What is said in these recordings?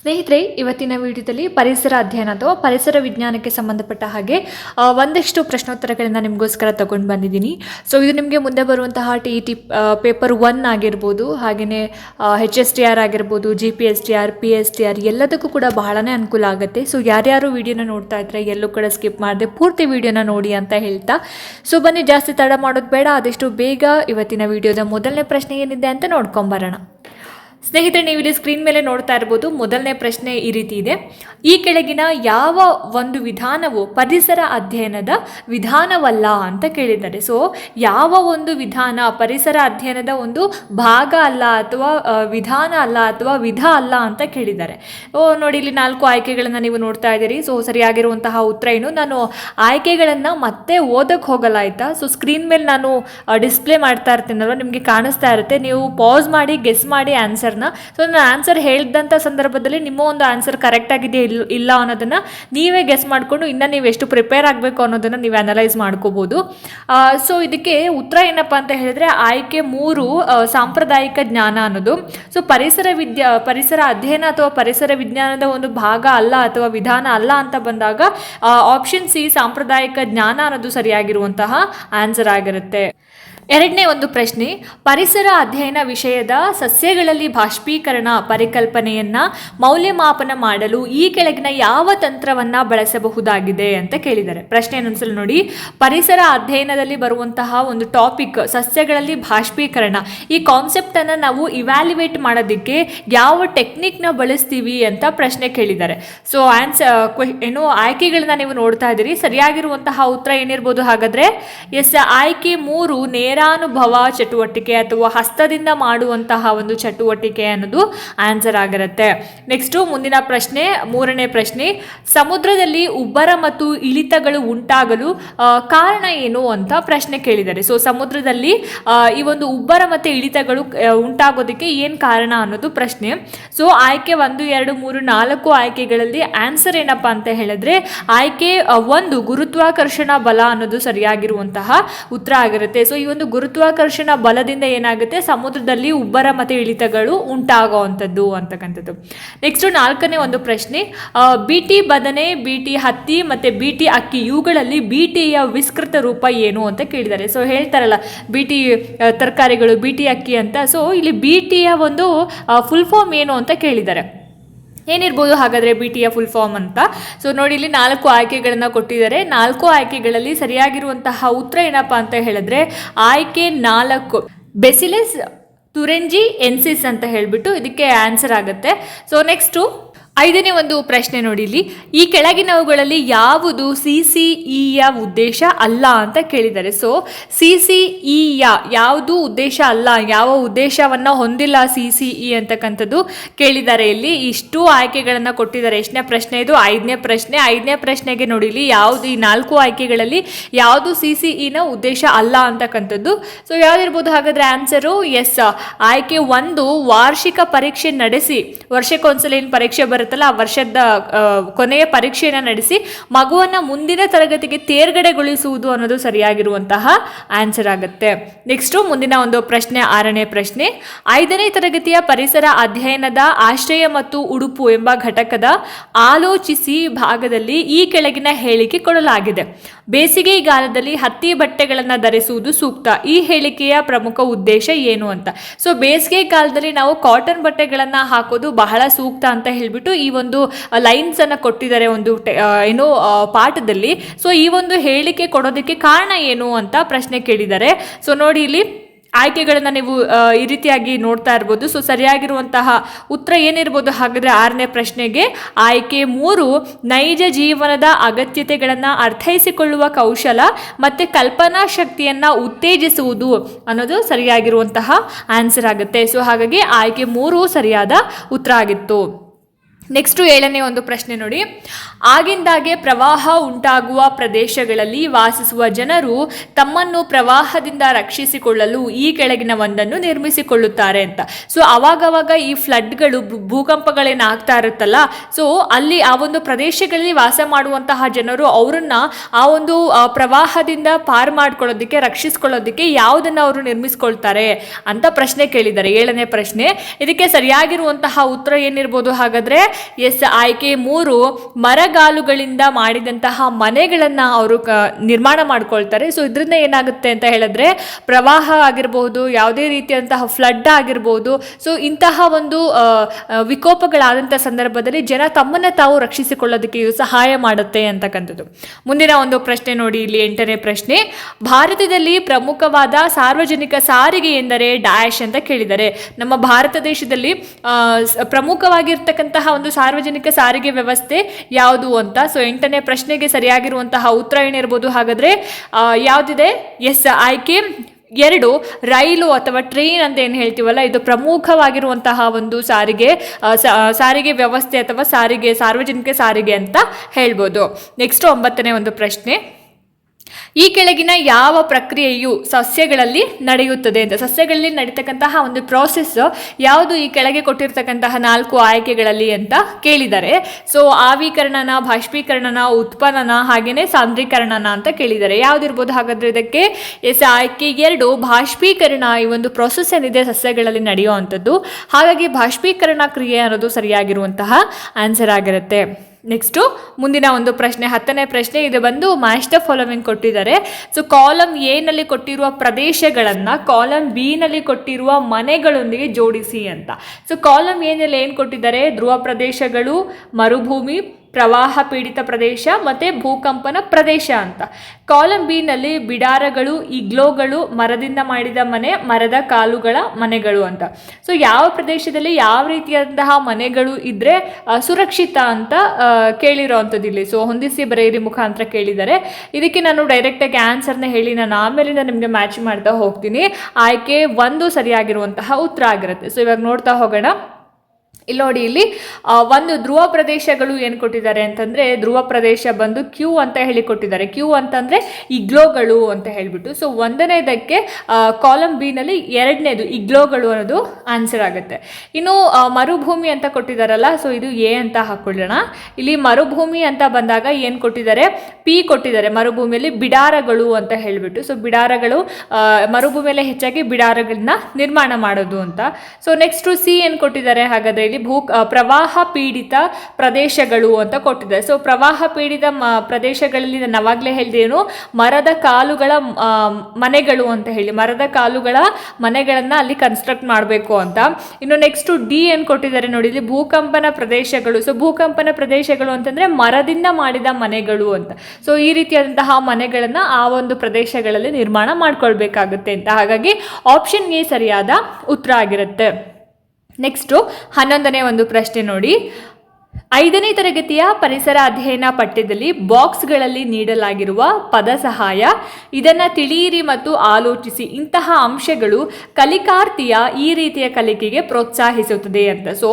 ಸ್ನೇಹಿತರೆ, ಇವತ್ತಿನ ವಿಡಿಯೋದಲ್ಲಿ ಪರಿಸರ ಅಧ್ಯಯನ ಅಥವಾ ಪರಿಸರ ವಿಜ್ಞಾನಕ್ಕೆ ಸಂಬಂಧಪಟ್ಟ ಹಾಗೆ ಒಂದಷ್ಟು ಪ್ರಶ್ನೋತ್ತರಗಳನ್ನ ನಿಮಗೋಸ್ಕರ ತಗೊಂಡು ಬಂದಿದ್ದೀನಿ. ಸೊ ಇದು ನಿಮಗೆ ಮುಂದೆ ಬರುವಂತಹ T E T paper one ಆಗಿರ್ಬೋದು ಹಾಗೆಯೇ ಹೆಚ್ ಎಸ್ ಟಿ ಆರ್ ಆಗಿರ್ಬೋದು G P S T R P S T R ಎಲ್ಲದಕ್ಕೂ ಕೂಡ ಬಹಳನೇ ಅನುಕೂಲ ಆಗುತ್ತೆ. ಸೊ ಯಾರ್ಯಾರು ವಿಡಿಯೋನ ನೋಡ್ತಾ ಇದ್ರೆ ಎಲ್ಲೂ ಕೂಡ ಸ್ಕಿಪ್ ಮಾಡದೆ ಪೂರ್ತಿ ವಿಡಿಯೋನ ನೋಡಿ ಅಂತ ಹೇಳ್ತಾ. ಸೊ ಬನ್ನಿ, ಜಾಸ್ತಿ ತಡ ಮಾಡೋದು ಬೇಡ, ಆದಷ್ಟು ಬೇಗ ಇವತ್ತಿನ ವಿಡಿಯೋದ ಮೊದಲನೇ ಪ್ರಶ್ನೆ ಏನಿದೆ ಅಂತ ನೋಡ್ಕೊಂಬರೋಣ ಸ್ನೇಹಿತರೆ, ನೀವು ಇಲ್ಲಿ ಸ್ಕ್ರೀನ್ ಮೇಲೆ ನೋಡ್ತಾ ಇರ್ಬೋದು, ಮೊದಲನೇ ಪ್ರಶ್ನೆ ಈ ರೀತಿ ಇದೆ. ಈ ಕೆಳಗಿನ ಯಾವ ಒಂದು ವಿಧಾನವು ಪರಿಸರ ಅಧ್ಯಯನದ ವಿಧಾನವಲ್ಲ ಅಂತ ಕೇಳಿದ್ದಾರೆ. ಸೊ ಯಾವ ಒಂದು ವಿಧಾನ ಪರಿಸರ ಅಧ್ಯಯನದ ಒಂದು ಭಾಗ ಅಲ್ಲ ಅಥವಾ ವಿಧಾನ ಅಲ್ಲ ಅಥವಾ ವಿಧ ಅಲ್ಲ ಅಂತ ಕೇಳಿದ್ದಾರೆ. ಓ, ನೋಡಿ, ಇಲ್ಲಿ ನಾಲ್ಕು ಆಯ್ಕೆಗಳನ್ನು ನೀವು ನೋಡ್ತಾ ಇದ್ದೀರಿ. ಸೊ ಸರಿಯಾಗಿರುವಂತಹ ಉತ್ತರ ಏನು? ನಾನು ಆಯ್ಕೆಗಳನ್ನು ಮತ್ತೆ ಓದಕ್ಕೆ ಹೋಗಲ್ಲ ಆಯಿತಾ ಸೊ ಸ್ಕ್ರೀನ್ ಮೇಲೆ ನಾನು ಡಿಸ್ಪ್ಲೇ ಮಾಡ್ತಾ ಇರ್ತೀನಲ್ವ? ನಿಮಗೆ ಕಾಣಿಸ್ತಾ ಇರುತ್ತೆ. ನೀವು ಪಾಸ್ ಮಾಡಿ ಗೆಸ್ ಮಾಡಿ ಆನ್ಸರ್ನ ಸೊ ನಾನು ಆನ್ಸರ್ ಹೇಳಿದಂಥ ಸಂದರ್ಭದಲ್ಲಿ ನಿಮ್ಮ ಒಂದು ಆನ್ಸರ್ ಕರೆಕ್ಟ್ ಆಗಿದೆಯಾ ಇಲ್ಲ ಇಲ್ಲ ಅನ್ನೋದನ್ನು ನೀವೇ ಗೆಸ್ ಮಾಡಿಕೊಂಡು ಇನ್ನು ನೀವು ಎಷ್ಟು ಪ್ರಿಪೇರ್ ಆಗಬೇಕು ಅನ್ನೋದನ್ನು ನೀವು ಅನಲೈಸ್ ಮಾಡ್ಕೋಬೋದು. ಸೊ ಇದಕ್ಕೆ ಉತ್ತರ ಏನಪ್ಪ ಅಂತ ಹೇಳಿದ್ರೆ ಆಯ್ಕೆ ಮೂರು ಸಾಂಪ್ರದಾಯಿಕ ಜ್ಞಾನ ಅನ್ನೋದು. ಸೊ ಪರಿಸರ ವಿದ್ಯಾ, ಪರಿಸರ ಅಧ್ಯಯನ ಅಥವಾ ಪರಿಸರ ವಿಜ್ಞಾನದ ಒಂದು ಭಾಗ ಅಲ್ಲ ಅಥವಾ ವಿಧಾನ ಅಲ್ಲ ಅಂತ ಬಂದಾಗ ಆಪ್ಷನ್ ಸಿ, ಸಾಂಪ್ರದಾಯಿಕ ಜ್ಞಾನ ಅನ್ನೋದು ಸರಿಯಾಗಿರುವಂತಹ ಆನ್ಸರ್ ಆಗಿರುತ್ತೆ. ಎರಡನೇ ಒಂದು ಪ್ರಶ್ನೆ, ಪರಿಸರ ಅಧ್ಯಯನ ವಿಷಯದ ಸಸ್ಯಗಳಲ್ಲಿ ಬಾಷ್ಪೀಕರಣ ಪರಿಕಲ್ಪನೆಯನ್ನ ಮೌಲ್ಯಮಾಪನ ಮಾಡಲು ಈ ಕೆಳಗಿನ ಯಾವ ತಂತ್ರವನ್ನ ಬಳಸಬಹುದಾಗಿದೆ ಅಂತ ಕೇಳಿದ್ದಾರೆ. ಪ್ರಶ್ನೆ ಇನ್ನೊಂದ್ಸಲ ನೋಡಿ. ಪರಿಸರ ಅಧ್ಯಯನದಲ್ಲಿ ಬರುವಂತಹ ಒಂದು ಟಾಪಿಕ್, ಸಸ್ಯಗಳಲ್ಲಿ ಬಾಷ್ಪೀಕರಣ. ಈ ಕಾನ್ಸೆಪ್ಟ್ ಅನ್ನ ನಾವು ಇವ್ಯಾಲ್ಯುವೇಟ್ ಮಾಡೋದಕ್ಕೆ ಯಾವ ಟೆಕ್ನಿಕ್ನ ಬಳಸ್ತೀವಿ ಅಂತ ಪ್ರಶ್ನೆ ಕೇಳಿದ್ದಾರೆ. ಸೊ ಆನ್ಸರ್ ಏನು ಆಯ್ಕೆಗಳನ್ನ ನೀವು ನೋಡ್ತಾ ಇದ್ದೀರಿ. ಸರಿಯಾಗಿರುವಂತಹ ಉತ್ತರ ಏನಿರ್ಬೋದು ಹಾಗಾದ್ರೆ? ಎಸ್, ಆಯ್ಕೆ ಮೂರು ನೇರಾನುಭವ ಚಟುವಟಿಕೆ ಅಥವಾ ಹಸ್ತದಿಂದ ಮಾಡುವಂತಹ ಒಂದು ಚಟುವಟಿಕೆ ಅನ್ನೋದು ಆನ್ಸರ್ ಆಗಿರುತ್ತೆ. ನೆಕ್ಸ್ಟು ಮುಂದಿನ ಪ್ರಶ್ನೆ, ಮೂರನೇ ಪ್ರಶ್ನೆ, ಸಮುದ್ರದಲ್ಲಿ ಉಬ್ಬರ ಮತ್ತು ಇಳಿತಗಳು ಉಂಟಾಗಲು ಕಾರಣ ಏನು ಅಂತ ಪ್ರಶ್ನೆ ಕೇಳಿದ್ದಾರೆ ಸೊ ಸಮುದ್ರದಲ್ಲಿ ಈ ಒಂದು ಉಬ್ಬರ ಮತ್ತು ಇಳಿತಗಳು ಉಂಟಾಗೋದಕ್ಕೆ ಏನು ಕಾರಣ ಅನ್ನೋದು ಪ್ರಶ್ನೆ. ಸೊ ಆಯ್ಕೆ ಒಂದು, ಎರಡು, ಮೂರು, ನಾಲ್ಕು ಆಯ್ಕೆಗಳಲ್ಲಿ ಆನ್ಸರ್ ಏನಪ್ಪ ಅಂತ ಹೇಳಿದ್ರೆ, ಆಯ್ಕೆ ಒಂದು ಗುರುತ್ವಾಕರ್ಷಣ ಬಲ ಅನ್ನೋದು ಸರಿಯಾಗಿರುವಂತಹ ಉತ್ತರ ಆಗಿರುತ್ತೆ. ಸೊ ಈ ಗುರುತ್ವಾಕರ್ಷಣ ಬಲದಿಂದ ಏನಾಗುತ್ತೆ? ಸಮುದ್ರದಲ್ಲಿ ಉಬ್ಬರ ಮತ್ತು ಇಳಿತಗಳು ಉಂಟಾಗುವಂಥದ್ದು ಅಂತಕ್ಕಂಥದ್ದು. ನೆಕ್ಸ್ಟ್ ನಾಲ್ಕನೇ ಒಂದು ಪ್ರಶ್ನೆ ಬಿ ಟಿ ಬದನೆ ಬಿ ಟಿ ಹತ್ತಿ ಮತ್ತು ಬಿ ಟಿ ಅಕ್ಕಿ ಇವುಗಳಲ್ಲಿ ಬಿ ಟಿಯ ವಿಸ್ತೃತ ರೂಪ ಏನು ಅಂತ ಕೇಳಿದ್ದಾರೆ. ಸೊ ಹೇಳ್ತಾರಲ್ಲ ಬಿ ಟಿ ತರಕಾರಿಗಳು ಬಿ ಟಿ ಅಕ್ಕಿ ಅಂತ. ಸೊ ಇಲ್ಲಿ ಬಿ ಟಿಯ ಒಂದು ಫುಲ್ ಫಾರ್ಮ್ ಏನು ಅಂತ ಕೇಳಿದ್ದಾರೆ. ಏನಿರ್ಬೋದು ಹಾಗಾದರೆ ಬಿ ಟಿಯ ಫುಲ್ ಫಾರ್ಮ್ ಅಂತ. ಸೊ ನೋಡಿ, ಇಲ್ಲಿ ನಾಲ್ಕು ಆಯ್ಕೆಗಳನ್ನು ಕೊಟ್ಟಿದ್ದಾರೆ. ನಾಲ್ಕು ಆಯ್ಕೆಗಳಲ್ಲಿ ಸರಿಯಾಗಿರುವಂತಹ ಉತ್ತರ ಏನಪ್ಪ ಅಂತ ಹೇಳಿದ್ರೆ, ಆಯ್ಕೆ ನಾಲ್ಕು ಬೆಸಿಲೆಸ್ ತುರೆಂಜಿ ಎನ್ಸಿಸ್ ಅಂತ ಹೇಳಿಬಿಟ್ಟು ಇದಕ್ಕೆ ಆನ್ಸರ್ ಆಗುತ್ತೆ. ಸೊ ನೆಕ್ಸ್ಟು ಐದನೇ ಒಂದು ಪ್ರಶ್ನೆ ನೋಡಿ ಇಲ್ಲಿ ಈ ಕೆಳಗಿನವುಗಳಲ್ಲಿ ಯಾವುದು ಸಿ ಸಿ ಉದ್ದೇಶ ಅಲ್ಲ ಅಂತ ಕೇಳಿದ್ದಾರೆ. ಸೊ ಸಿ ಸಿ ಯಾವುದು ಉದ್ದೇಶ ಅಲ್ಲ, ಯಾವ ಉದ್ದೇಶವನ್ನು ಹೊಂದಿಲ್ಲ ಸಿ ಸಿ ಅಂತಕ್ಕಂಥದ್ದು ಕೇಳಿದ್ದಾರೆ ಇಲ್ಲಿ. ಇಷ್ಟು ಆಯ್ಕೆಗಳನ್ನು ಕೊಟ್ಟಿದ್ದಾರೆ. ಎಷ್ಟನೇ ಪ್ರಶ್ನೆ ಇದು? ಐದನೇ ಪ್ರಶ್ನೆ. ಐದನೇ ಪ್ರಶ್ನೆಗೆ ನೋಡಿಲಿ ಯಾವುದು ಈ ನಾಲ್ಕು ಆಯ್ಕೆಗಳಲ್ಲಿ ಯಾವುದು ಸಿ ಸಿ ಉದ್ದೇಶ ಅಲ್ಲ ಅಂತಕ್ಕಂಥದ್ದು. ಸೊ ಯಾವ್ದಿರ್ಬೋದು ಹಾಗಾದ್ರೆ ಆನ್ಸರು ಎಸ್ ಆಯ್ಕೆ ಒಂದು ವಾರ್ಷಿಕ ಪರೀಕ್ಷೆ ನಡೆಸಿ, ವರ್ಷಕ್ಕೊಂದ್ಸಲ ಏನು ಪರೀಕ್ಷೆ ಬರುತ್ತಲ್ಲ ಆ ವರ್ಷದ ಕೊನೆಯ ಪರೀಕ್ಷೆಯನ್ನು ನಡೆಸಿ ಮಗುವನ್ನು ಮುಂದಿನ ತರಗತಿಗೆ ತೇರ್ಗಡೆಗೊಳಿಸುವುದು ಅನ್ನೋದು ಸರಿಯಾಗಿರುವಂತಹ ಆನ್ಸರ್ ಆಗುತ್ತೆ. ನೆಕ್ಸ್ಟು ಮುಂದಿನ ಒಂದು ಪ್ರಶ್ನೆ, ಆರನೇ ಪ್ರಶ್ನೆ. ಐದನೇ ತರಗತಿಯ ಪರಿಸರ ಅಧ್ಯಯನದ ಆಶ್ರಯ ಮತ್ತು ಉಡುಪು ಎಂಬ ಘಟಕದ ಆಲೋಚಿಸಿ ಭಾಗದಲ್ಲಿ ಈ ಕೆಳಗಿನ ಹೇಳಿಕೆ ಕೊಡಲಾಗಿದೆ. ಬೇಸಿಗೆಗಾಲದಲ್ಲಿ ಹತ್ತಿ ಬಟ್ಟೆಗಳನ್ನು ಧರಿಸುವುದು ಸೂಕ್ತ. ಈ ಹೇಳಿಕೆಯ ಪ್ರಮುಖ ಉದ್ದೇಶ ಏನು ಅಂತ. ಸೊ ಬೇಸಿಗೆ ಕಾಲದಲ್ಲಿ ನಾವು ಕಾಟನ್ ಬಟ್ಟೆಗಳನ್ನು ಹಾಕೋದು ಬಹಳ ಸೂಕ್ತ ಅಂತ ಹೇಳಿಬಿಟ್ಟು ಈ ಒಂದು ಲೈನ್ಸ್ ಅನ್ನ ಕೊಟ್ಟಿದ್ದಾರೆ ಒಂದು ಏನು ಪಾಠದಲ್ಲಿ. ಸೊ ಈ ಒಂದು ಹೇಳಿಕೆ ಕೊಡೋದಕ್ಕೆ ಕಾರಣ ಏನು ಅಂತ ಪ್ರಶ್ನೆ ಕೇಳಿದ್ದಾರೆ. ಸೊ ನೋಡಿ ಇಲ್ಲಿ. ಆಯ್ಕೆಗಳನ್ನು ನೀವು ಈ ರೀತಿಯಾಗಿ ನೋಡ್ತಾ ಇರ್ಬೋದು. ಸೊ ಸರಿಯಾಗಿರುವಂತಹ ಉತ್ತರ ಏನಿರ್ಬೋದು ಹಾಗಾದರೆ ಆರನೇ ಪ್ರಶ್ನೆಗೆ. ಆಯ್ಕೆ ಮೂರು, ನೈಜ ಜೀವನದ ಅಗತ್ಯತೆಗಳನ್ನು ಅರ್ಥೈಸಿಕೊಳ್ಳುವ ಕೌಶಲ ಮತ್ತು ಕಲ್ಪನಾ ಶಕ್ತಿಯನ್ನು ಉತ್ತೇಜಿಸುವುದು ಅನ್ನೋದು ಸರಿಯಾಗಿರುವಂತಹ ಆನ್ಸರ್ ಆಗುತ್ತೆ. ಸೊ ಹಾಗಾಗಿ ಆಯ್ಕೆ ಮೂರು ಸರಿಯಾದ ಉತ್ತರ ಆಗಿತ್ತು. ನೆಕ್ಸ್ಟು ಏಳನೇ ಒಂದು ಪ್ರಶ್ನೆ ನೋಡಿ. ಆಗಿಂದಾಗೆ ಪ್ರವಾಹ ಉಂಟಾಗುವ ಪ್ರದೇಶಗಳಲ್ಲಿ ವಾಸಿಸುವ ಜನರು ತಮ್ಮನ್ನು ಪ್ರವಾಹದಿಂದ ರಕ್ಷಿಸಿಕೊಳ್ಳಲು ಈ ಕೆಳಗಿನ ಒಂದನ್ನು ನಿರ್ಮಿಸಿಕೊಳ್ಳುತ್ತಾರೆ ಅಂತ. ಸೊ ಅವಾಗವಾಗ ಈ ಫ್ಲಡ್ಗಳು ಭೂಕಂಪಗಳೇನಾಗ್ತಾ ಇರುತ್ತಲ್ಲ ಸೊ ಅಲ್ಲಿ ಆ ಒಂದು ಪ್ರದೇಶಗಳಲ್ಲಿ ವಾಸ ಮಾಡುವಂತಹ ಜನರು ಅವರನ್ನ ಆ ಒಂದು ಪ್ರವಾಹದಿಂದ ಪಾರ್ ಮಾಡ್ಕೊಳ್ಳೋದಕ್ಕೆ, ರಕ್ಷಿಸ್ಕೊಳ್ಳೋದಕ್ಕೆ ಯಾವುದನ್ನು ಅವರು ನಿರ್ಮಿಸ್ಕೊಳ್ತಾರೆ ಅಂತ ಪ್ರಶ್ನೆ ಕೇಳಿದ್ದಾರೆ. ಏಳನೇ ಪ್ರಶ್ನೆ. ಇದಕ್ಕೆ ಸರಿಯಾಗಿರುವಂತಹ ಉತ್ತರ ಏನಿರ್ಬೋದು ಹಾಗಾದ್ರೆ? ಎಸ್, ಆಯ್ಕೆ ಮೂರು ಮರಗಾಲುಗಳಿಂದ ಮಾಡಿದಂತಹ ಮನೆಗಳನ್ನು ಅವರು ಕ, ನಿರ್ಮಾಣ ಮಾಡ್ಕೊಳ್ತಾರೆ. ಸೊ ಇದರಿಂದ ಏನಾಗುತ್ತೆ ಅಂತ ಹೇಳಿದ್ರೆ ಪ್ರವಾಹ ಆಗಿರಬಹುದು ಯಾವುದೇ ರೀತಿಯಾದಂತಹ ಫ್ಲಡ್ ಆಗಿರ್ಬೋದು ಸೊ ಇಂತಹ ಒಂದು ವಿಕೋಪಗಳಾದಂಥ ಸಂದರ್ಭದಲ್ಲಿ ಜನ ತಮ್ಮನ್ನು ತಾವು ರಕ್ಷಿಸಿಕೊಳ್ಳೋದಕ್ಕೆ ಇದು ಸಹಾಯ ಮಾಡುತ್ತೆ ಅಂತಕ್ಕಂಥದ್ದು. ಮುಂದಿನ ಒಂದು ಪ್ರಶ್ನೆ ನೋಡಿ, ಇಲ್ಲಿ ಎಂಟನೇ ಪ್ರಶ್ನೆ. ಭಾರತದಲ್ಲಿ ಪ್ರಮುಖವಾದ ಸಾರ್ವಜನಿಕ ಸಾರಿಗೆ ಎಂದರೆ ಡ್ಯಾಶ್ ಅಂತ ಕೇಳಿದ್ದಾರೆ ನಮ್ಮ ಭಾರತ ದೇಶದಲ್ಲಿ ಪ್ರಮುಖವಾಗಿರ್ತಕ್ಕಂತಹ ಒಂದು ಸಾರ್ವಜನಿಕ ಸಾರಿಗೆ ವ್ಯವಸ್ಥೆ ಯಾವುದು ಅಂತ. ಸೊ ಎಂಟನೇ ಪ್ರಶ್ನೆಗೆ ಸರಿಯಾಗಿರುವಂತಹ ಉತ್ತರ ಏನಿರ್ಬೋದು? ಹಾಗಾದ್ರೆ ಯಾವುದಿದೆ? ಎಸ್ ಆಯ್ಕೆ ಎರಡು, ರೈಲು ಅಥವಾ ಟ್ರೈನ್ ಅಂತ ಏನು ಹೇಳ್ತೀವಲ್ಲ? ಇದು ಪ್ರಮುಖವಾಗಿರುವಂತಹ ಒಂದು ಸಾರಿಗೆ ಸಾರಿಗೆ ವ್ಯವಸ್ಥೆ ಅಥವಾ ಸಾರಿಗೆ, ಸಾರ್ವಜನಿಕ ಸಾರಿಗೆ ಅಂತ ಹೇಳ್ಬೋದು. ನೆಕ್ಸ್ಟ್ ಒಂಬತ್ತನೇ ಒಂದು ಪ್ರಶ್ನೆ. ಈ ಕೆಳಗಿನ ಯಾವ ಪ್ರಕ್ರಿಯೆಯು ಸಸ್ಯಗಳಲ್ಲಿ ನಡೆಯುತ್ತದೆ ಅಂತ. ಸಸ್ಯಗಳಲ್ಲಿ ನಡೀತಕ್ಕಂತಹ ಒಂದು ಪ್ರಾಸೆಸ್ ಯಾವುದು ಈ ಕೆಳಗೆ ಕೊಟ್ಟಿರ್ತಕ್ಕಂತಹ ನಾಲ್ಕು ಆಯ್ಕೆಗಳಲ್ಲಿ ಅಂತ ಕೇಳಿದ್ದಾರೆ ಸೊ ಆವೀಕರಣನ, ಬಾಷ್ಪೀಕರಣನ, ಉತ್ಪನ್ನನ ಹಾಗೆಯೇ ಸಾಂದ್ರೀಕರಣನ ಅಂತ ಕೇಳಿದ್ದಾರೆ ಯಾವುದಿರ್ಬೋದು? ಹಾಗಾದ್ರೆ ಇದಕ್ಕೆ ಎಸ್ ಆಯ್ಕೆ ಎರಡು, ಬಾಷ್ಪೀಕರಣ ಈ ಒಂದು ಪ್ರೊಸೆಸ್ ಏನಿದೆ ಸಸ್ಯಗಳಲ್ಲಿ ನಡೆಯುವಂಥದ್ದು. ಹಾಗಾಗಿ ಬಾಷ್ಪೀಕರಣ ಕ್ರಿಯೆ ಅನ್ನೋದು ಸರಿಯಾಗಿರುವಂತಹ ಆನ್ಸರ್ ಆಗಿರುತ್ತೆ. ನೆಕ್ಸ್ಟು ಮುಂದಿನ ಒಂದು ಪ್ರಶ್ನೆ, ಹತ್ತನೇ ಪ್ರಶ್ನೆ, ಇದು ಬಂದು ಮ್ಯಾಸ್ಟರ್ ಫಾಲೋವಿಂಗ್ ಕೊಟ್ಟಿದ್ದಾರೆ. ಸೊ ಕಾಲಮ್ ಎನಲ್ಲಿ ಕೊಟ್ಟಿರುವ ಪ್ರದೇಶಗಳನ್ನು ಕಾಲಮ್ ಬಿ ನಲ್ಲಿ ಕೊಟ್ಟಿರುವ ಮನೆಗಳೊಂದಿಗೆ ಜೋಡಿಸಿ ಅಂತ. ಸೊ ಕಾಲಮ್ ಎನಲ್ಲಿ ಏನು ಕೊಟ್ಟಿದ್ದಾರೆ? ಧ್ರುವ ಪ್ರದೇಶಗಳು, ಮರುಭೂಮಿ ಪ್ರವಾಹ ಪೀಡಿತ ಪ್ರದೇಶ ಮತ್ತು ಭೂಕಂಪನ ಪ್ರದೇಶ ಅಂತ. ಕಾಲಂಬಿನಲ್ಲಿ ಬಿಡಾರಗಳು, ಇಗ್ಲೋಗಳು, ಮರದಿಂದ ಮಾಡಿದ ಮನೆ, ಮರದ ಕಾಲುಗಳ ಮನೆಗಳು ಅಂತ. ಸೊ ಯಾವ ಪ್ರದೇಶದಲ್ಲಿ ಯಾವ ರೀತಿಯಾದಂತಹ ಮನೆಗಳು ಇದ್ದರೆ ಸುರಕ್ಷಿತ ಅಂತ ಕೇಳಿರೋ ಇಲ್ಲಿ. ಸೊ ಹೊಂದಿಸಿ ಬರೆಯಿರಿ ಮುಖಾಂತರ ಕೇಳಿದ್ದಾರೆ ಇದಕ್ಕೆ ನಾನು ಡೈರೆಕ್ಟಾಗಿ ಆನ್ಸರ್ನ ಹೇಳಿ ನಾನು ಆಮೇಲಿಂದ ನಿಮಗೆ ಮ್ಯಾಚ್ ಮಾಡ್ತಾ ಹೋಗ್ತೀನಿ. ಆಯ್ಕೆ ಒಂದು ಸರಿಯಾಗಿರುವಂತಹ ಉತ್ತರ ಆಗಿರುತ್ತೆ. ಸೊ ಇವಾಗ ನೋಡ್ತಾ ಹೋಗೋಣ. ಇಲ್ಲಿ ನೋಡಿ, ಇಲ್ಲಿ ಒಂದು ಧ್ರುವ ಪ್ರದೇಶಗಳು ಏನು ಕೊಟ್ಟಿದ್ದಾರೆ ಅಂತಂದ್ರೆ, ಧ್ರುವ ಪ್ರದೇಶ ಬಂದು ಕ್ಯೂ ಅಂತ ಹೇಳಿ ಕೊಟ್ಟಿದ್ದಾರೆ. ಕ್ಯೂ ಅಂತಂದ್ರೆ ಇಗ್ಲೋಗಳು ಅಂತ ಹೇಳ್ಬಿಟ್ಟು. ಸೊ ಒಂದನೇದಕ್ಕೆ ಕಾಲಮ್ ಬಿ ನಲ್ಲಿ ಎರಡನೇದು ಇಗ್ಲೋಗಳು ಅನ್ನೋದು ಆನ್ಸರ್ ಆಗುತ್ತೆ. ಇನ್ನು ಮರುಭೂಮಿ ಅಂತ ಕೊಟ್ಟಿದ್ದಾರಲ್ಲ ಸೊ ಇದು ಎ ಅಂತ ಹಾಕೊಳ್ಳೋಣ. ಇಲ್ಲಿ ಮರುಭೂಮಿ ಅಂತ ಬಂದಾಗ ಏನು ಕೊಟ್ಟಿದ್ದಾರೆ? ಪಿ ಕೊಟ್ಟಿದ್ದಾರೆ. ಮರುಭೂಮಿಯಲ್ಲಿ ಬಿಡಾರಗಳು ಅಂತ ಹೇಳ್ಬಿಟ್ಟು. ಸೊ ಬಿಡಾರಗಳು ಮರುಭೂಮಿಯಲ್ಲಿ ಹೆಚ್ಚಾಗಿ ಬಿಡಾರಗಳನ್ನ ನಿರ್ಮಾಣ ಮಾಡೋದು ಅಂತ. ಸೊ ನೆಕ್ಸ್ಟ್ ಸಿ ಏನು ಕೊಟ್ಟಿದ್ದಾರೆ? ಹಾಗಾದ್ರೆ ಇಲ್ಲಿ ಭೂ ಪ್ರವಾಹ ಪೀಡಿತ ಪ್ರದೇಶಗಳು ಅಂತ ಕೊಟ್ಟಿದ್ದಾರೆ ಸೊ ಪ್ರವಾಹ ಪೀಡಿತ ಪ್ರದೇಶಗಳಲ್ಲಿ ನಾನು ಅವಾಗಲೇ ಹೇಳಿದೇನು, ಮರದ ಕಾಲುಗಳ ಮನೆಗಳು ಅಂತ ಹೇಳಿ, ಮರದ ಕಾಲುಗಳ ಮನೆಗಳನ್ನು ಅಲ್ಲಿ ಕನ್ಸ್ಟ್ರಕ್ಟ್ ಮಾಡಬೇಕು ಅಂತ. ಇನ್ನು ನೆಕ್ಸ್ಟು ಡಿ ಏನು ಕೊಟ್ಟಿದ್ದಾರೆ ನೋಡಿ, ಇಲ್ಲಿ ಭೂಕಂಪನ ಪ್ರದೇಶಗಳು. ಸೊ ಭೂಕಂಪನ ಪ್ರದೇಶಗಳು ಅಂತಂದರೆ ಮರದಿಂದ ಮಾಡಿದ ಮನೆಗಳು ಅಂತ. ಸೊ ಈ ರೀತಿಯಾದಂತಹ ಮನೆಗಳನ್ನು ಆ ಒಂದು ಪ್ರದೇಶಗಳಲ್ಲಿ ನಿರ್ಮಾಣ ಮಾಡ್ಕೊಳ್ಬೇಕಾಗುತ್ತೆ ಅಂತ. ಹಾಗಾಗಿ ಆಪ್ಷನ್ ಎ ಸರಿಯಾದ ಉತ್ತರ ಆಗಿರುತ್ತೆ. ನೆಕ್ಸ್ಟು ಹನ್ನೊಂದನೇ ಒಂದು ಪ್ರಶ್ನೆ ನೋಡಿ. ಐದನೇ ತರಗತಿಯ ಪರಿಸರ ಅಧ್ಯಯನ ಪಠ್ಯದಲ್ಲಿ ಬಾಕ್ಸ್ಗಳಲ್ಲಿ ನೀಡಲಾಗಿರುವ ಪದ ಸಹಾಯ, ಇದನ್ನು ತಿಳಿಯಿರಿ ಮತ್ತು ಆಲೋಚಿಸಿ. ಇಂತಹ ಅಂಶಗಳು ಕಲಿಕಾರ್ಥಿಯ ಈ ರೀತಿಯ ಕಲಿಕೆಗೆ ಪ್ರೋತ್ಸಾಹಿಸುತ್ತದೆ ಅಂತ. ಸೊ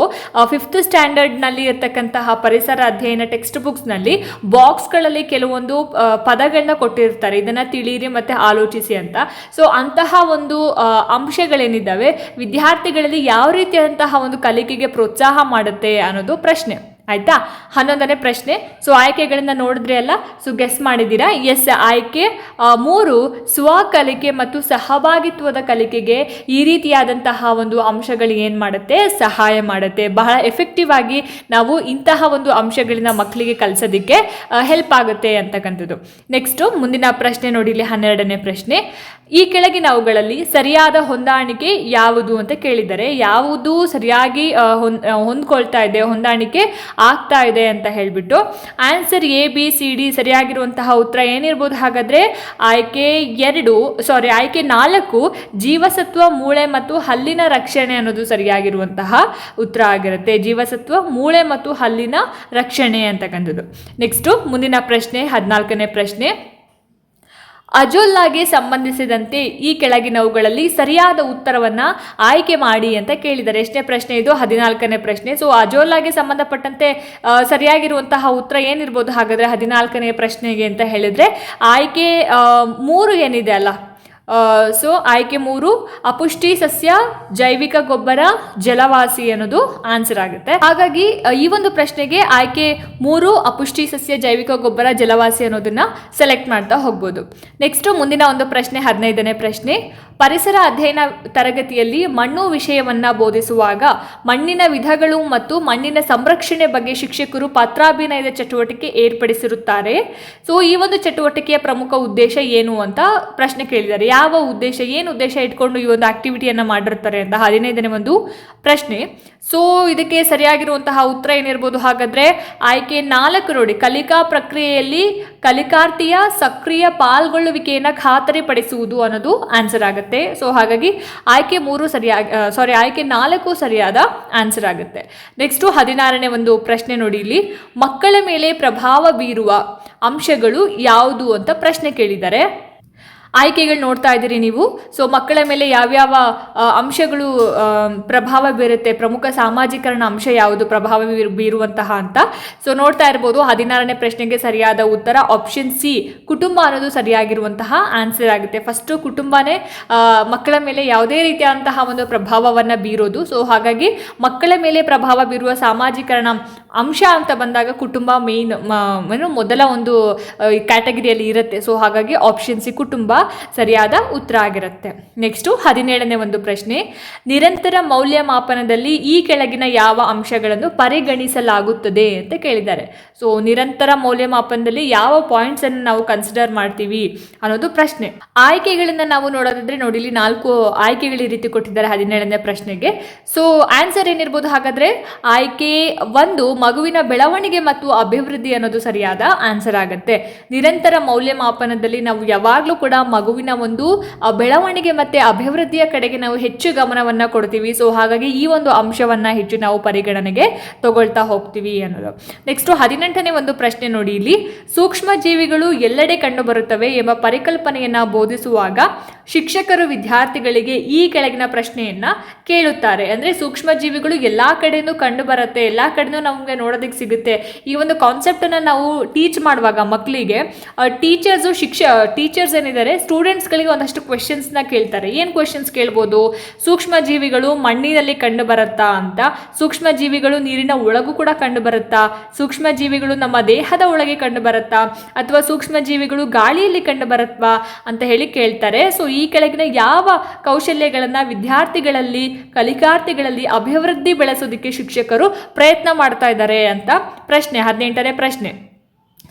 ಫಿಫ್ತ್ ಸ್ಟ್ಯಾಂಡರ್ಡ್ನಲ್ಲಿ ಇರ್ತಕ್ಕಂತಹ ಪರಿಸರ ಅಧ್ಯಯನ ಟೆಕ್ಸ್ಟ್ ಬುಕ್ಸ್ನಲ್ಲಿ ಬಾಕ್ಸ್ಗಳಲ್ಲಿ ಕೆಲವೊಂದು ಪದಗಳನ್ನ ಕೊಟ್ಟಿರ್ತಾರೆ. ಇದನ್ನು ತಿಳಿಯಿರಿ ಮತ್ತು ಆಲೋಚಿಸಿ ಅಂತ. ಸೊ ಅಂತಹ ಒಂದು ಅಂಶಗಳೇನಿದ್ದಾವೆ? ವಿದ್ಯಾರ್ಥಿಗಳಲ್ಲಿ ಯಾವ ರೀತಿಯಾದಂತಹ ಒಂದು ಕಲಿಕೆಗೆ ಪ್ರೋತ್ಸಾಹ ಮಾಡುತ್ತೆ ಅನ್ನೋದು ಪ್ರಶ್ನೆ. ಆಯ್ತಾ? ಹನ್ನೊಂದನೇ ಪ್ರಶ್ನೆ. ಸೊ, ಆಯ್ಕೆಗಳನ್ನ ನೋಡಿದ್ರೆ ಅಲ್ಲ, ಸೊ ಗೆಸ್ ಮಾಡಿದ್ದೀರಾ? ಎಸ್ ಆಯ್ಕೆ. ಮೂರು ಸ್ವ ಕಲಿಕೆ ಮತ್ತು ಸಹಭಾಗಿತ್ವದ ಕಲಿಕೆಗೆ ಈ ರೀತಿಯಾದಂತಹ ಒಂದು ಅಂಶಗಳು ಏನು ಮಾಡುತ್ತೆ? ಸಹಾಯ ಮಾಡುತ್ತೆ. ಬಹಳ ಎಫೆಕ್ಟಿವ್ ಆಗಿ ನಾವು ಇಂತಹ ಒಂದು ಅಂಶಗಳನ್ನ ಮಕ್ಕಳಿಗೆ ಕಲಿಸೋದಕ್ಕೆ ಹೆಲ್ಪ್ ಆಗುತ್ತೆ ಅಂತಕ್ಕಂಥದ್ದು. ನೆಕ್ಸ್ಟು ಮುಂದಿನ ಪ್ರಶ್ನೆ ನೋಡಿ, ಇಲ್ಲಿ ಹನ್ನೆರಡನೇ ಪ್ರಶ್ನೆ. ಈ ಕೆಳಗಿನವುಗಳಲ್ಲಿ ಸರಿಯಾದ ಹೊಂದಾಣಿಕೆ ಯಾವುದು ಅಂತ ಕೇಳಿದ್ದಾರೆ ಯಾವುದು ಸರಿಯಾಗಿ ಹೊಂದ್ಕೊಳ್ತಾ ಇದೆ, ಹೊಂದಾಣಿಕೆ ಆಗ್ತಾ ಇದೆ ಅಂತ ಹೇಳಿಬಿಟ್ಟು answer A, B, C, D ಸರಿಯಾಗಿರುವಂತಹ ಉತ್ತರ ಏನಿರ್ಬೋದು ಹಾಗಾದ್ರೆ ಆಯ್ಕೆ ಎರಡು ಸಾರಿ ಆಯ್ಕೆ ನಾಲ್ಕು ಜೀವಸತ್ವ, ಮೂಳೆ ಮತ್ತು ಹಲ್ಲಿನ ರಕ್ಷಣೆ ಅನ್ನೋದು ಸರಿಯಾಗಿರುವಂತಹ ಉತ್ತರ ಆಗಿರುತ್ತೆ. ಜೀವಸತ್ವ, ಮೂಳೆ ಮತ್ತು ಹಲ್ಲಿನ ರಕ್ಷಣೆ ಅಂತಕ್ಕಂಥದ್ದು ನೆಕ್ಸ್ಟು ಮುಂದಿನ ಪ್ರಶ್ನೆ, ಹದಿನಾಲ್ಕನೇ ಪ್ರಶ್ನೆ. ಅಜೋಲ್ಲಾಗೆ ಸಂಬಂಧಿಸಿದಂತೆ ಈ ಕೆಳಗಿನವುಗಳಲ್ಲಿ ಸರಿಯಾದ ಉತ್ತರವನ್ನು ಆಯ್ಕೆ ಮಾಡಿ ಅಂತ ಕೇಳಿದ್ದಾರೆ. ಎಷ್ಟನೇ ಪ್ರಶ್ನೆ ಇದು? ಹದಿನಾಲ್ಕನೇ ಪ್ರಶ್ನೆ. ಸೊ ಅಜೋಲ್ಲಾಗೆ ಸಂಬಂಧಪಟ್ಟಂತೆ ಸರಿಯಾಗಿರುವಂತಹ ಉತ್ತರ ಏನಿರ್ಬೋದು? ಹಾಗಾದ್ರೆ ಹದಿನಾಲ್ಕನೇ ಪ್ರಶ್ನೆಗೆ ಅಂತ ಹೇಳಿದ್ರೆ, ಆಯ್ಕೆ ಮೂರು ಏನಿದೆ ಅಲ್ಲ? ಸೊ ಆಯ್ಕೆ ಮೂರು ಅಪುಷ್ಟಿ ಸಸ್ಯ, ಜೈವಿಕ ಗೊಬ್ಬರ, ಜಲವಾಸಿ ಅನ್ನೋದು ಆನ್ಸರ್ ಆಗುತ್ತೆ. ಹಾಗಾಗಿ ಈ ಒಂದು ಪ್ರಶ್ನೆಗೆ ಆಯ್ಕೆ ಮೂರು ಅಪುಷ್ಟಿ ಸಸ್ಯ, ಜೈವಿಕ ಗೊಬ್ಬರ, ಜಲವಾಸಿ ಅನ್ನೋದನ್ನ ಸೆಲೆಕ್ಟ್ ಮಾಡ್ತಾ ಹೋಗ್ಬೋದು. ನೆಕ್ಸ್ಟ್ ಮುಂದಿನ ಒಂದು ಪ್ರಶ್ನೆ, ಹದಿನೈದನೇ ಪ್ರಶ್ನೆ. ಪರಿಸರ ಅಧ್ಯಯನ ತರಗತಿಯಲ್ಲಿ ಮಣ್ಣು ವಿಷಯವನ್ನ ಬೋಧಿಸುವಾಗ ಮಣ್ಣಿನ ವಿಧಗಳು ಮತ್ತು ಮಣ್ಣಿನ ಸಂರಕ್ಷಣೆ ಬಗ್ಗೆ ಶಿಕ್ಷಕರು ಪಾತ್ರಾಭಿನಯದ ಚಟುವಟಿಕೆ ಏರ್ಪಡಿಸಿರುತ್ತಾರೆ. ಸೊ ಈ ಒಂದು ಚಟುವಟಿಕೆಯ ಪ್ರಮುಖ ಉದ್ದೇಶ ಏನು ಅಂತ ಪ್ರಶ್ನೆ ಕೇಳಿದ್ದಾರೆ. ಯಾವ ಉದ್ದೇಶ, ಏನು ಉದ್ದೇಶ ಇಟ್ಕೊಂಡು ಈ ಒಂದು ಆಕ್ಟಿವಿಟಿಯನ್ನು ಮಾಡಿರ್ತಾರೆ ಅಂತ ಹದಿನೈದನೇ ಒಂದು ಪ್ರಶ್ನೆ. ಸೊ ಇದಕ್ಕೆ ಸರಿಯಾಗಿರುವಂತಹ ಉತ್ತರ ಏನಿರ್ಬೋದು? ಹಾಗಾದರೆ ಆಯ್ಕೆ ನಾಲ್ಕು ನೋಡಿ. ಕಲಿಕಾ ಪ್ರಕ್ರಿಯೆಯಲ್ಲಿ ಕಲಿಕಾರ್ಥಿಯ ಸಕ್ರಿಯ ಪಾಲ್ಗೊಳ್ಳುವಿಕೆಯನ್ನು ಖಾತರಿಪಡಿಸುವುದು ಅನ್ನೋದು ಆನ್ಸರ್ ಆಗುತ್ತೆ. ಸೊ ಹಾಗಾಗಿ ಆಯ್ಕೆ ಮೂರು ಸರಿಯಾಗಿ ಸಾರಿ ಆಯ್ಕೆ ನಾಲ್ಕು ಸರಿಯಾದ ಆನ್ಸರ್ ಆಗುತ್ತೆ. ನೆಕ್ಸ್ಟು ಹದಿನಾರನೇ ಒಂದು ಪ್ರಶ್ನೆ ನೋಡಿ ಇಲ್ಲಿ. ಮಕ್ಕಳ ಮೇಲೆ ಪ್ರಭಾವ ಬೀರುವ ಅಂಶಗಳು ಯಾವುದು ಅಂತ ಪ್ರಶ್ನೆ ಕೇಳಿದ್ದಾರೆ. ಆಯ್ಕೆಗಳು ನೋಡ್ತಾ ಇದ್ದೀರಿ ನೀವು. ಸೊ ಮಕ್ಕಳ ಮೇಲೆ ಯಾವ್ಯಾವ ಅಂಶಗಳು ಪ್ರಭಾವ ಬೀರುತ್ತೆ, ಪ್ರಮುಖ ಸಾಮಾಜೀಕರಣ ಅಂಶ ಯಾವುದು, ಪ್ರಭಾವ ಬೀರು- ಬೀರುವಂತಹ ಅಂತ. ಸೊ ನೋಡ್ತಾ ಇರ್ಬೋದು, ಹದಿನಾರನೇ ಪ್ರಶ್ನೆಗೆ ಸರಿಯಾದ ಉತ್ತರ ಆಪ್ಷನ್ ಸಿ ಕುಟುಂಬ ಅನ್ನೋದು ಸರಿಯಾಗಿರುವಂತಹ ಆನ್ಸರ್ ಆಗುತ್ತೆ. ಫಸ್ಟು ಕುಟುಂಬನೇ ಮಕ್ಕಳ ಮೇಲೆ ಯಾವುದೇ ರೀತಿಯಾದಂತಹ ಒಂದು ಪ್ರಭಾವವನ್ನು ಬೀರೋದು. ಸೊ ಹಾಗಾಗಿ ಮಕ್ಕಳ ಮೇಲೆ ಪ್ರಭಾವ ಬೀರುವ ಸಾಮಾಜೀಕರಣ ಅಂಶ ಅಂತ ಬಂದಾಗ ಕುಟುಂಬ ಮೇನ್ ಏನು ಮೊದಲ ಒಂದು ಕ್ಯಾಟಗರಿಯಲ್ಲಿ ಇರುತ್ತೆ. ಸೊ ಹಾಗಾಗಿ ಆಪ್ಷನ್ ಸಿ ಕುಟುಂಬ ಸರಿಯಾದ ಉತ್ತರ ಆಗಿರುತ್ತೆ. ನೆಕ್ಸ್ಟು ಹದಿನೇಳನೇ ಒಂದು ಪ್ರಶ್ನೆ. ನಿರಂತರ ಮೌಲ್ಯಮಾಪನದಲ್ಲಿ ಈ ಕೆಳಗಿನ ಯಾವ ಅಂಶಗಳನ್ನು ಪರಿಗಣಿಸಲಾಗುತ್ತದೆ ಅಂತ ಕೇಳಿದ್ದಾರೆ. ಸೊ ನಿರಂತರ ಮೌಲ್ಯಮಾಪನದಲ್ಲಿ ಯಾವ ಪಾಯಿಂಟ್ಸ್ ಅನ್ನು ನಾವು ಕನ್ಸಿಡರ್ ಮಾಡ್ತೀವಿ ಅನ್ನೋದು ಪ್ರಶ್ನೆ. ಆಯ್ಕೆಗಳನ್ನ ನಾವು ನೋಡೋದಾದ್ರೆ ನೋಡಿ, ಇಲ್ಲಿ ನಾಲ್ಕು ಆಯ್ಕೆಗಳು ಈ ರೀತಿ ಕೊಟ್ಟಿದ್ದಾರೆ ಹದಿನೇಳನೇ ಪ್ರಶ್ನೆಗೆ. ಸೊ ಆನ್ಸರ್ ಏನಿರ್ಬೋದು ಹಾಗಾದ್ರೆ, ಆಯ್ಕೆ ಒಂದು ಮಗುವಿನ ಬೆಳವಣಿಗೆ ಮತ್ತು ಅಭಿವೃದ್ಧಿ ಅನ್ನೋದು ಸರಿಯಾದ ಆನ್ಸರ್ ಆಗುತ್ತೆ. ನಿರಂತರ ಮೌಲ್ಯಮಾಪನದಲ್ಲಿ ನಾವು ಯಾವಾಗಲೂ ಕೂಡ ಮಗುವಿನ ಒಂದು ಬೆಳವಣಿಗೆ ಮತ್ತು ಅಭಿವೃದ್ಧಿಯ ಕಡೆಗೆ ನಾವು ಹೆಚ್ಚು ಗಮನವನ್ನು ಕೊಡ್ತೀವಿ. ಸೊ ಹಾಗಾಗಿ ಈ ಒಂದು ಅಂಶವನ್ನು ಹೆಚ್ಚು ನಾವು ಪರಿಗಣನೆಗೆ ತಗೊಳ್ತಾ ಹೋಗ್ತೀವಿ ಅನ್ನೋದು. ನೆಕ್ಸ್ಟ್ ಹದಿನೆಂಟನೇ ಒಂದು ಪ್ರಶ್ನೆ ನೋಡಿ ಇಲ್ಲಿ. ಸೂಕ್ಷ್ಮ ಜೀವಿಗಳು ಎಲ್ಲೆಡೆ ಕಂಡುಬರುತ್ತವೆ ಎಂಬ ಪರಿಕಲ್ಪನೆಯನ್ನು ಬೋಧಿಸುವಾಗ ಶಿಕ್ಷಕರು ವಿದ್ಯಾರ್ಥಿಗಳಿಗೆ ಈ ಕೆಳಗಿನ ಪ್ರಶ್ನೆಯನ್ನ ಕೇಳುತ್ತಾರೆ. ಅಂದ್ರೆ ಸೂಕ್ಷ್ಮ ಜೀವಿಗಳು ಎಲ್ಲಾ ಕಡೆನೂ ಕಂಡು ಬರುತ್ತೆ, ಎಲ್ಲಾ ಕಡೆನೂ ನಮಗೆ ನೋಡೋದಕ್ಕೆ ಸಿಗುತ್ತೆ. ಈ ಒಂದು ಕಾನ್ಸೆಪ್ಟ್ ಅನ್ನ ನಾವು ಟೀಚ್ ಮಾಡುವಾಗ ಮಕ್ಕಳಿಗೆ ಟೀಚರ್ಸು ಶಿಕ್ಷ ಟೀಚರ್ಸ್ ಏನಿದ್ದಾರೆ ಸ್ಟೂಡೆಂಟ್ಸ್ಗಳಿಗೆ ಒಂದಷ್ಟು ಕ್ವೆಶನ್ಸ್ನ ಕೇಳ್ತಾರೆ. ಏನು ಕ್ವೆಶನ್ಸ್ ಕೇಳ್ಬೋದು? ಸೂಕ್ಷ್ಮ ಜೀವಿಗಳು ಮಣ್ಣಿನಲ್ಲಿ ಕಂಡು ಬರುತ್ತಾ ಅಂತ ಸೂಕ್ಷ್ಮ ಜೀವಿಗಳು ನೀರಿನ ಒಳಗೂ ಕೂಡ ಕಂಡು ಬರುತ್ತಾ ಸೂಕ್ಷ್ಮ ಜೀವಿಗಳು ನಮ್ಮ ದೇಹದ ಒಳಗೆ ಕಂಡು ಬರುತ್ತಾ, ಅಥವಾ ಸೂಕ್ಷ್ಮ ಜೀವಿಗಳು ಗಾಳಿಯಲ್ಲಿ ಕಂಡು ಬರುತ್ತಾ ಅಂತ ಹೇಳಿ ಕೇಳ್ತಾರೆ. ಸೊ ಈ ಕೆಳಗಿನ ಯಾವ ಕೌಶಲ್ಯಗಳನ್ನು ವಿದ್ಯಾರ್ಥಿಗಳಲ್ಲಿ ಕಲಿಕಾರ್ಥಿಗಳಲ್ಲಿ ಅಭಿವೃದ್ಧಿ ಬೆಳೆಸೋದಕ್ಕೆ ಶಿಕ್ಷಕರು ಪ್ರಯತ್ನ ಮಾಡ್ತಾ ಇದ್ದಾರೆ ಅಂತ ಪ್ರಶ್ನೆ, ಹದಿನೆಂಟನೇ ಪ್ರಶ್ನೆ.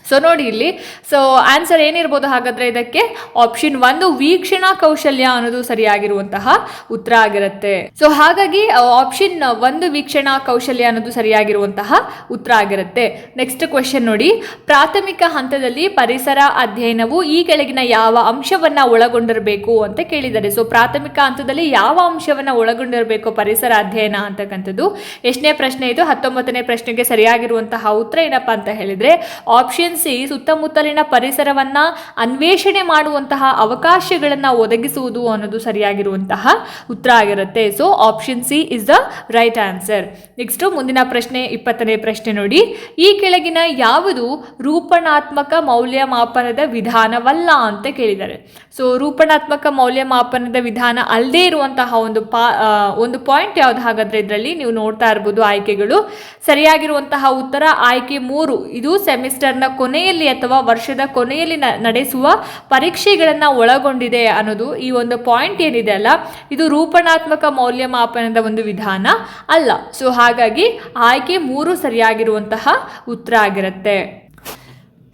ಸೊ ನೋಡಿ ಇಲ್ಲಿ. ಸೊ ಆನ್ಸರ್ ಏನಿರ್ಬೋದು ಹಾಗಾದ್ರೆ ಇದಕ್ಕೆ? ಆಪ್ಷನ್ ಒಂದು ವೀಕ್ಷಣಾ ಕೌಶಲ್ಯ ಅನ್ನೋದು ಸರಿಯಾಗಿರುವಂತಹ ಉತ್ತರ ಆಗಿರುತ್ತೆ. ಸೊ ಹಾಗಾಗಿ ಆಪ್ಷನ್ ಒಂದು ವೀಕ್ಷಣಾ ಕೌಶಲ್ಯ ಅನ್ನೋದು ಸರಿಯಾಗಿರುವಂತಹ ಉತ್ತರ ಆಗಿರುತ್ತೆ. ನೆಕ್ಸ್ಟ್ ಕ್ವೆಶನ್ ನೋಡಿ. ಪ್ರಾಥಮಿಕ ಹಂತದಲ್ಲಿ ಪರಿಸರ ಅಧ್ಯಯನವು ಈ ಕೆಳಗಿನ ಯಾವ ಅಂಶವನ್ನ ಒಳಗೊಂಡಿರಬೇಕು ಅಂತ ಕೇಳಿದ್ದಾರೆ. ಸೊ ಪ್ರಾಥಮಿಕ ಹಂತದಲ್ಲಿ ಯಾವ ಅಂಶವನ್ನ ಒಳಗೊಂಡಿರಬೇಕು ಪರಿಸರ ಅಧ್ಯಯನ ಅಂತಕ್ಕಂಥದ್ದು? ಎಷ್ಟನೇ ಪ್ರಶ್ನೆ ಇದು? ಹತ್ತೊಂಬತ್ತನೇ ಪ್ರಶ್ನೆಗೆ ಸರಿಯಾಗಿರುವಂತಹ ಉತ್ತರ ಏನಪ್ಪಾ ಅಂತ ಹೇಳಿದ್ರೆ ಆಪ್ಷನ್ ಸಿ ಸುತ್ತಮುತ್ತಲಿನ ಪರಿಸರವನ್ನ ಅನ್ವೇಷಣೆ ಮಾಡುವಂತಹ ಅವಕಾಶಗಳನ್ನ ಒದಗಿಸುವುದು ಅನ್ನೋದು ಸರಿಯಾಗಿರುವಂತಹ ಉತ್ತರ ಆಗಿರುತ್ತೆ. So option C is the right answer next ಮುಂದಿನ ಪ್ರಶ್ನೆ, ಇಪ್ಪತ್ತನೇ ಪ್ರಶ್ನೆ ನೋಡಿ. ಈ ಕೆಳಗಿನ ಯಾವುದು ರೂಪಣಾತ್ಮಕ ಮೌಲ್ಯಮಾಪನದ ವಿಧಾನವಲ್ಲ ಅಂತ ಕೇಳಿದ್ದಾರೆ. ಸೊ ರೂಪಣಾತ್ಮಕ ಮೌಲ್ಯಮಾಪನದ ವಿಧಾನ ಅಲ್ಲದೆ ಇರುವಂತಹ ಒಂದು ಪಾ ಒಂದು ಪಾಯಿಂಟ್ ಯಾವ್ದು ಹಾಗಾದ್ರೆ ಇದರಲ್ಲಿ ನೀವು ನೋಡ್ತಾ ಇರ್ಬೋದು ಆಯ್ಕೆಗಳು. ಸರಿಯಾಗಿರುವಂತಹ ಉತ್ತರ ಆಯ್ಕೆ ಮೂರು. ಇದು ಸೆಮಿಸ್ಟರ್ನ ಕೊನೆಯಲ್ಲಿ ಅಥವಾ ವರ್ಷದ ಕೊನೆಯಲ್ಲಿ ನಡೆಸುವ ಪರೀಕ್ಷೆಗಳನ್ನು ಒಳಗೊಂಡಿದೆ ಅನ್ನೋದು ಈ ಒಂದು ಪಾಯಿಂಟ್ ಏನಿದೆ ಅಲ್ಲ, ಇದು ರೂಪಣಾತ್ಮಕ ಮೌಲ್ಯಮಾಪನದ ಒಂದು ವಿಧಾನ ಅಲ್ಲ. ಸೊ ಹಾಗಾಗಿ ಆಯ್ಕೆ ಮೂರು ಸರಿಯಾಗಿರುವಂತಹ ಉತ್ತರ ಆಗಿರುತ್ತೆ.